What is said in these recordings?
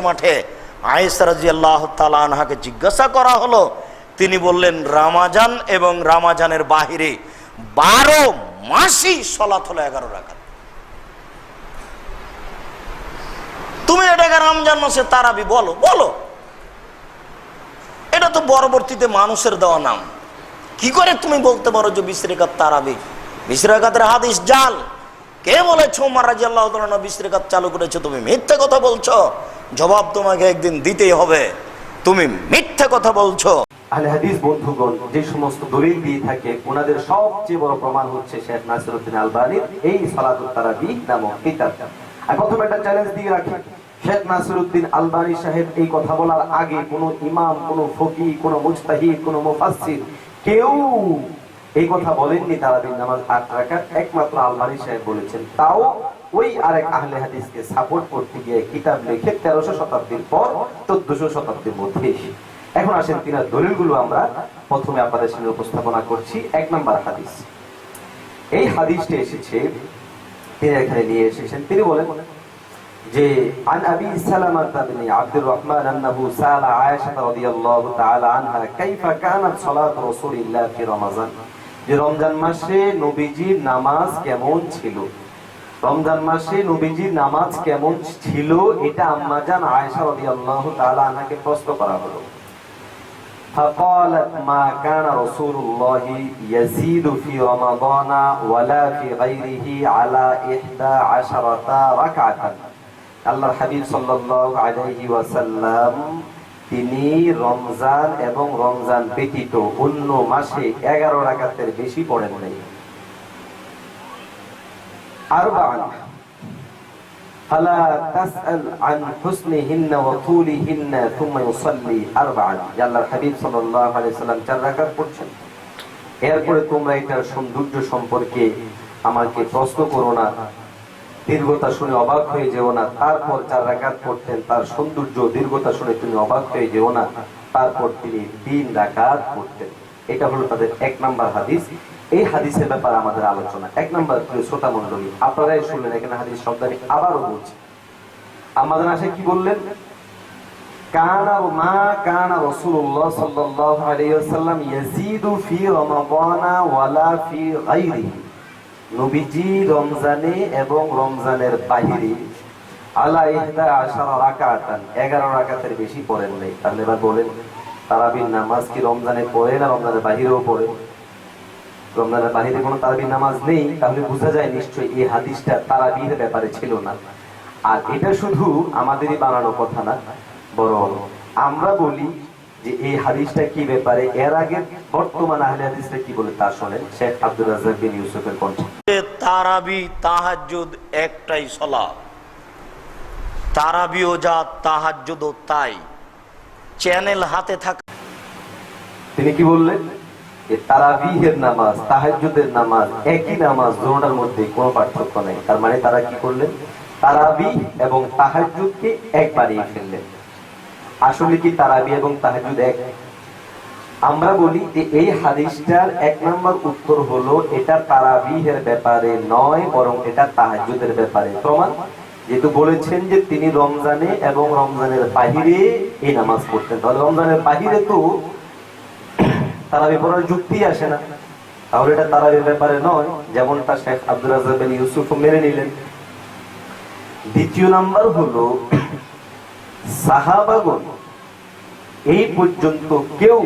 মাঠে আয়েসা রাজি আল্লাহ আনহাকে জিজ্ঞাসা করা হলো। তিনি বললেন, রামাজান এবং রামাজানের বাহিরে বারো মাসই সলাত হলো এগারো রাখাত তুমি এটাকে রমজান মাসে তারাবি বলো বলো। এটা তো পরবর্তীতে মানুষের দেওয়া নাম। কি করে তুমি বলতে পারো যে বিশ্রেকাত তারাবি? বিশ্রেকাতের হাদিস জাল। কে বলেছ মারাজি আল্লাহ বিশ্রেকাত চালু করেছ? তুমি মিথ্যে কথা বলছো। জবাব তোমাকে একদিন দিতেই হবে। তুমি মিথ্যে কথা বলছো। হাদিস, বন্ধুগণ, যে সমস্ত দলিল দিয়ে থাকে, ওনাদের সবচেয়ে বড় প্রমাণ হচ্ছে শেখ নাসিরউদ্দিন আলবানির এই সালাতুত তারাবি নামক কিতাব। আর প্রথমে একটা চ্যালেঞ্জ দিয়ে রাখি। শেখ নাসিরউদ্দিন আলবানী সাহেব এই কথা বলার আগে কোন ইমাম, কোন ফকি কোন মুজতাহিদ, কোন মুফাসসির কেউ এই কথা বলেননি তারাবির নামাজ আট রাকাত, একমাত্র আলবানী সাহেব বলেছেন। তাও ওই আরেক আহলে হাদিসকে সাপোর্ট করতে গিয়ে কিতাব লিখে তেরোশো শতাব্দীর পর চোদ্দশো শতাব্দীর মধ্যে এসে এখন আসেন তিনার দলিলগুলো আমরা প্রথমে আপনাদের সামনে উপস্থাপনা করছি এক নম্বর হাদিস এই হাদিসটা এসেছে তিনি এখানে নিয়ে এসেছেন তিনি বলেন যে عن ابي سلمة بن عبد الرحمن انه سال عائشة رضي الله تعالى عنها كيف كانت صلاة رسول الله في رمضان যে রমজান মাসে নবীজির নামাজ কেমন ছিল রমজান মাসে নবীজির নামাজ কেমন ছিল এটা আম্মাজান আয়েশা রাদিয়াল্লাহু তাআলা আনহাকে প্রশ্ন করা হলো فقالت ما كان رسول الله يزيد في رمضان ولا في غيره على إحدى عشرة ركعة আল্লাহর হাবিব সাল্লাল্লাহু আলাইহি ওয়াসাল্লাম তিনি রমজান এবং রমজান ব্যতীত অন্য মাসে এগারো রাকাতের বেশি পড়েন নাই আরবান فلا تسأل عن حسنهن وطولهن ثم يصلي أربعا আল্লাহর হাবিব সাল্লাল্লাহু আলাইহি সাল্লাম চার রাকাত পড়ছেন এরপরে তোমরা এটার সৌন্দর্য সম্পর্কে আমাকে প্রশ্ন করো না দীর্ঘতা শুনে অবাক হয়ে যেও না তারপর চার রাকাত পড়তেন তার সৌন্দর্য দীর্ঘতা শুনে তুমি অবাক হয়ে যেও না তারপর তিনি তিন রাকাত পড়তেন এটা হলো তাদের এক নাম্বার হাদিস এই হাদিসের ব্যাপারে আমাদের আলোচনা। এক নাম্বার শ্রোতা মন্ডলী আপনারাই শুনলেন এখানে হাদিস শব্দ আমি আবারও বলছি। আমাদের আসে কি বললেন? কানা নবীজি রমজানে এবং রমজানের বাহিরে আলা ইহদা আশারা রাকাতান 11 রাকাতের বেশি নাই। বলেন, তারাবির নামাজ কি রমজানে পড়ে না রমজানের বাহিরেও পড়ে? রমজানের বাহিরে কোনো তারাবির নামাজ নেই তাহলে বোঝা যায় নিশ্চয়ই এই হাদিসটা তারাবির ব্যাপারে ছিল না। আর এটা শুধু আমাদেরই বানানো কথা না বরং আমরা বলি যে এই হাদিসটা কি ব্যাপারে এর আগে বর্তমান আহলে হাদিসটা কি বলে তা শোনেন শেখ আব্দুল রাজ্জাক বিন ইউসুফের কণ্ঠে। তারাবি তাহাজ্জুদ একটাই সলা তারাবিও যা তাহাজ্জুদও তাই। চ্যানেল হাতে থাকা তিনি কি বললেন? মানে আমরা বলি যে এই হাদিসটার এক নম্বর উত্তর হলো, এটা তারাবিহের ব্যাপারে নয়, বরং এটা তাহাজ্জুদের ব্যাপারে। প্রমাণ, যেহেতু বলেছেন যে তিনি রমজানে এবং রমজানের বাহিরে এই নামাজ পড়তেন। তাহলে রমজানের বাহিরে তো তারাবি পড়ার যুক্তি আসে না। তাহলে এটা তারাবির ব্যাপারে নয়, যেমনটা শেখ আব্দুল রাজাক বিন ইউসুফ মেনে নিলেন। দ্বিতীয় নাম্বার হলো, সাহাবাগণ, এই পর্যন্ত কেউ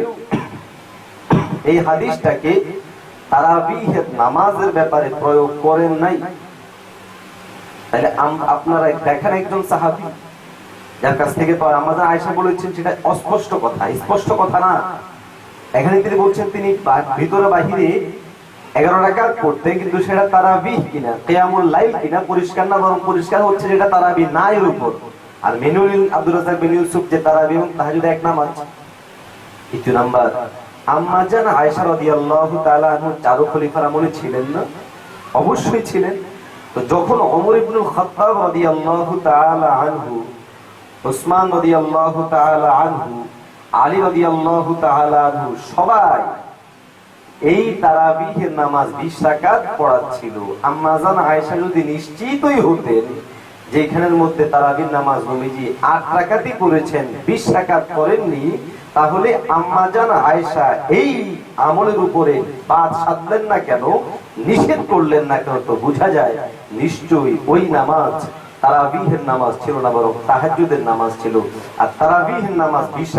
এই হাদিসটাকে তারাবিহের নামাজের ব্যাপারে প্রয়োগ করেন নাই। তাহলে আপনারা দেখেন একজন সাহাবি, যার কাছ থেকে আমাদের আয়সা বলেছেন সেটা অস্পষ্ট কথা, স্পষ্ট কথা না। এখানে তিনি বলছেন তিনি বা- ভিতরে বাহিরে এগারো টাকা পড়তেন কিন্তু সেটা তারাবি কিনা, কেয়ামুল লাইল কিনা, পরিষ্কার না বরং পরিষ্কার হচ্ছে যেটা তারাবি না এর উপর। আর মেনুল আব্দুল রাজাক বিন ইউসুফ যে তারাবি এবং তাহাজুদ এক নামাজ। দ্বিতীয় নাম্বার আম্মাজান আয়েশা রাদিয়াল্লাহু তাআলা আনহু চারু খলিফার আমলে ছিলেন না? অবশ্যই ছিলেন। তো যখন ওমর ইবনুল খাত্তাব রাদিয়াল্লাহু তাআলা আনহু উসমান রাদিয়াল্লাহু তাআলা আনহু আলী তাআলা সবাই এই তারাবিহের নামাজ 20 রাকাত পড়াচ্ছিল। আম্মাজান আয়েশা যদি নিশ্চিতই হতেন যেখানের মধ্যে তারাবির নামাজ আট রাকাতই করেছেন বিশ করেননি তাহলে আম্মাজান আয়েশা এই আমলের উপরে বাদ সাধলেন না কেন? নিষেধ করলেন না কেন? তো বোঝা যায়, নিশ্চয়ই ওই নামাজ তারাবিহের নামাজ ছিল না, বরং তাহাজ্জুদের নামাজ ছিল। আর তারাবিহের নামাজ বিশ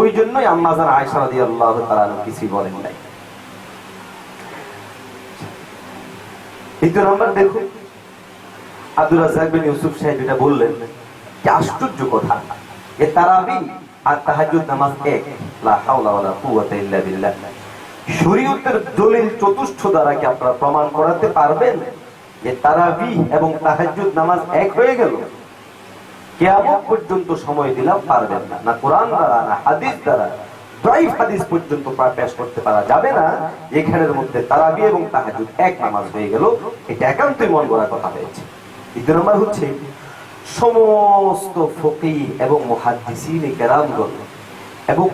ওই জন্যই আম্মাজান আয়েশা রাদিয়াল্লাহু তাআলা কিছুই বলেন নাই। দ্বিতীয় নম্বর দেখুন আব্দুল রাজ্জাক বিন ইউসুফ সাহেব এটা বললেন কি আশ্চর্য কথা এ তারাবি আর তাহাজ্জুদ নামাজ এক হাওলা ইল্লা বিল্লাহ। শরীয়তের দলিল চতুষ্ঠ দ্বারা কি আপনারা প্রমাণ করাতে পারবেন? যে তারাবি এবং তাহাজ্জুদ নামাজ এক হয়ে গেল। কিয়ামত পর্যন্ত সময় দিলাম পারবেন না। না কোরআন দ্বারা, না হাদিস দ্বারা সমস্ত ফকি এবং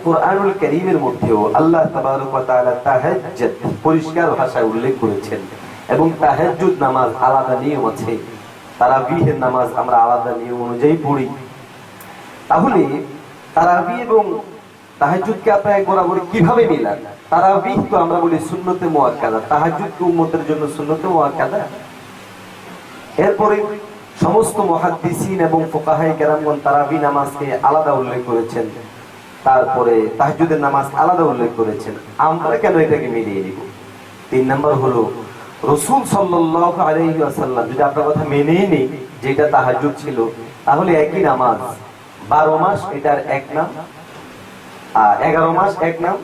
কোরআনুল করিমের মধ্যেও আল্লাহ তাবারক পরিষ্কার ভাষায় উল্লেখ করেছেন। এবং তাহাজ্জুদ নামাজ আলাদা নিয়ম আছে। তারা তারাবিহের নামাজ আমরা আলাদা নিয়ম অনুযায়ী পড়ি। তাহলে তারাবি এবং তাহাজ্জুদকে আপনারা বরাবর কীভাবে মিলান? তারাবিহ তো আমরা বলি সুন্নতে মুআক্কাদা। তাহাজ্জুদকে উম্মতের জন্য সুন্নতে মুআক্কাদা? এরপরে সমস্ত মহাদ্দিসিন এবং ফোকাহাই কেরামগণ তারাবি নামাজকে আলাদা উল্লেখ করেছেন। তারপরে তাহাজুদের নামাজ আলাদা উল্লেখ করেছেন। আমরা কেন এটাকে মিলিয়ে নিব? তিন নম্বর হলো রসুল সাল্লাল্লাহু আলাইহি ওয়াসাল্লাম যদি আপনার কথা মেনেই নেই যে এটা তাহাজ্জুদ ছিল, তাহলে একই নামাজ। বারো মাস এটার এক নাম, আর এগারো মাস এক নাম,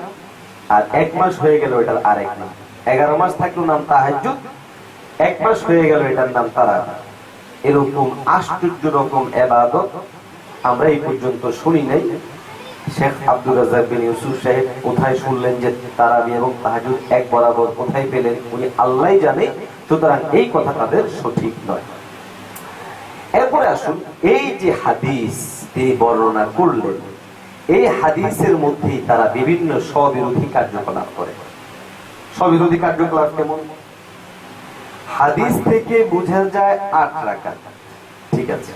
আর এক মাস হয়ে গেল এটার আরেক নাম। এগারো মাস থাকল নাম তাহাজ্জুদ, এক মাস হয়ে গেল এটার নাম তারা এরকম আশ্চর্য রকম এবাদত আমরা এই পর্যন্ত শুনি নাই। শেখ আব্দুল রাজাক বিন ইউসুফ সাহেব কোথায় শুনলেন যে তারাবি এবং তাহাজুদ এক বরাবর কোথায় পেলেন, উনি আল্লাহ জানে, সুতরাং এই কথা তাদের সঠিক নয়। এরপরে আসুন, এই যে হাদিস, তিনি বর্ণনা করলেন, এই হাদিসের মধ্যেই তারা বিভিন্ন স্ববিরোধী কার্যকলাপ করে। স্ববিরোধী কার্যকলাপ কেমন? হাদিস থেকে বোঝা যায় আট রাকাত, ঠিক আছে?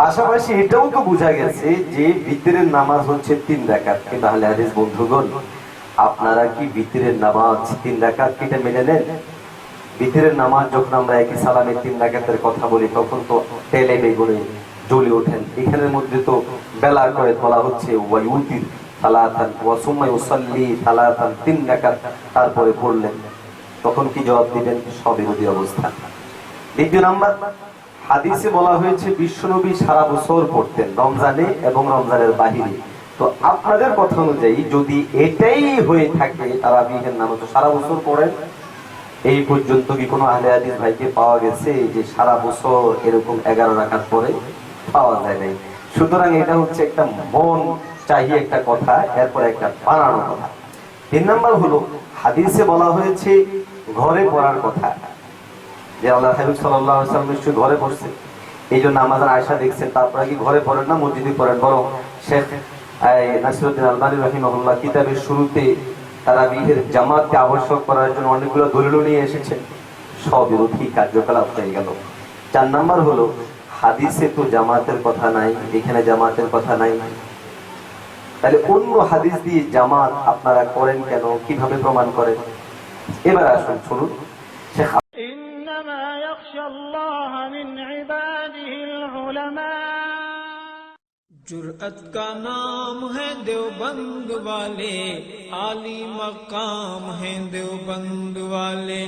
পাশাপাশি এটাও তো বোঝা গেছে যে ভিতরের নামাজ হচ্ছে তিন রাকাত। কিন্তু আহলে হাদিস বন্ধুগণ, আপনারা কি ভিতরের নামাজ তিন রাকাত কেটে মেনে নেন? ভিতরের নামাজ যখন আমরা একই সালামে তিন রাকাতের কথা বলি, তখন তো তেলে বেগুনে জ্বলে ওঠেন। এখানের মধ্যে তো বেলা করে বলা হচ্ছে ওয়াইউতির সালাতান ওয়া সুম্মা ইউসাল্লি সালাতান তিন রাকাত। তারপরে পড়লেন। তখন কি জবাব দিবেন? স্ববিরোধী অবস্থা। দ্বিতীয় নাম্বার হাদিসে বলা হয়েছে, বিশ্বনবী সারা বছর পড়তেন রমজানে এবং রমজানের বাহিরে। তো আপনাদের কথা অনুযায়ী যদি এটাই হয়ে থাকে তারা বিহের নাম তো সারা বছর পড়েন, এই পর্যন্ত কি কোনো আহলে হাদিস ভাইকে পাওয়া গেছে যে সারা বছর এরকম এগারো রাখার পরে পাওয়া যায় নাই। সুতরাং এটা হচ্ছে একটা মন চাহিয়ে একটা কথা, এরপর একটা বানানো কথা। তিন নাম্বার হলো, হাদিসে বলা হয়েছে, ঘরে পড়ার কথা। যে আল্লাহ হাবিব সাল্লাহ ইসলাম নিশ্চয়ই ঘরে পড়ছে এই জন্য আমাদের আয়সা দেখছেন, তারপরে কি ঘরে পড়েন না মসজিদে পড়েন? বরং শেখ নাসিরুদ্দিন আলমানি রহিমুল্লাহ কিতাবের শুরুতে তারা বিহের জামাতকে আবশ্যক করার জন্য অনেকগুলো দলিল নিয়ে এসেছেন। স্ববিরোধী কার্যকলাপ হয়ে গেল। চার নাম্বার হলো, হাদিসে তো জামাতের কথা নাই, এখানে জামাতের কথা নাই। তাহলে অন্য হাদিস দিয়ে জামাত আপনারা করেন কেন? কীভাবে প্রমাণ করেন? এবার আসুন, শুনুন। اللہ من عباده العلماء۔ جرأت کا نام ہے دیوبند والے، عالی مقام ہے دیوبند والے۔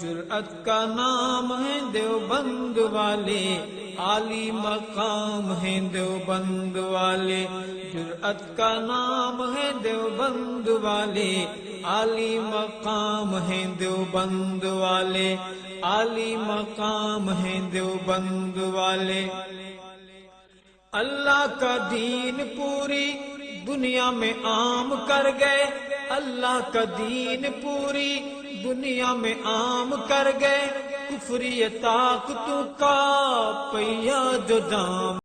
جرأت کا نام ہے دیوبند والے، عالی مقام ہے دیوبند والے۔ جرأت کا نام ہے دیوبند والے، عالی مقام ہے دیوبند والے۔ عالی مقام ہیں دیوبند والے۔ اللہ کا دین پوری دنیا میں عام کر گئے۔ اللہ کا دین پوری دنیا میں عام کر گئے۔ کفری طاقتوں کا پیا جو دام